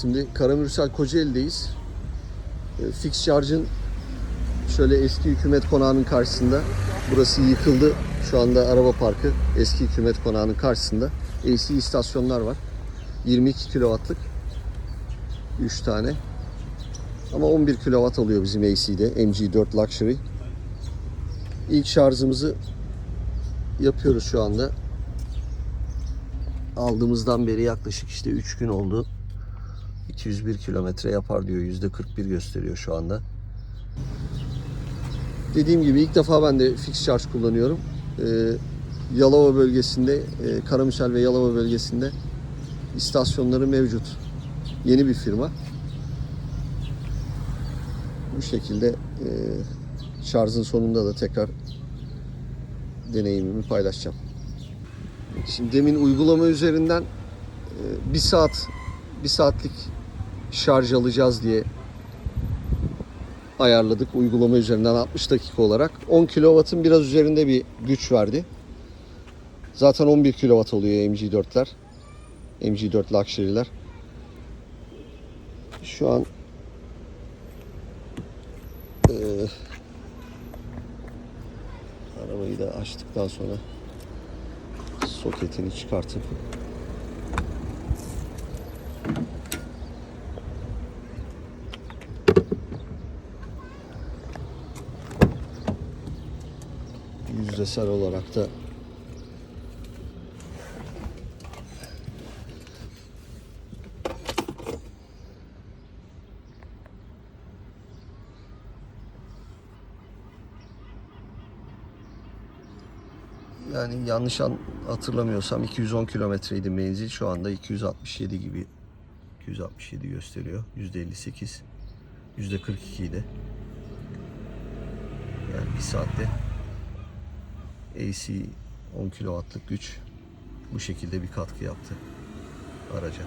Şimdi Karamürsel Kocaeli'deyiz. E, Fix Charge'ın şöyle eski hükümet konağının karşısında. Burası yıkıldı. Şu anda araba parkı eski hükümet konağının karşısında. AC istasyonlar var. 22 kW'lık 3 tane. Ama 11 kW alıyor bizim AC'de MG4 Luxury. İlk şarjımızı yapıyoruz şu anda. Aldığımızdan beri yaklaşık işte 3 gün oldu. 201 kilometre yapar diyor. %41 gösteriyor şu anda. Dediğim gibi ilk defa ben de fix charge kullanıyorum. Ee, Yalova bölgesinde, e, Karamürsel ve Yalova bölgesinde istasyonları mevcut. Yeni bir firma. Bu şekilde e, şarjın sonunda da tekrar deneyimimi paylaşacağım. Şimdi demin uygulama üzerinden e, bir saat bir saatlik şarj alacağız diye ayarladık uygulama üzerinden 60 dakika olarak. 10 kW'ın biraz üzerinde bir güç verdi. Zaten 11 kW oluyor MG4'ler. MG4 Luxury'ler. Şu an eee, arabayı da açtıktan sonra soketini çıkartıp yüzdesel olarak da yani yanlış an hatırlamıyorsam 210 kilometreydi menzil. Şu anda 267 gibi 267 gösteriyor. %58 %42 idi yani bir saatte AC 10 kW'lık güç bu şekilde bir katkı yaptı araca.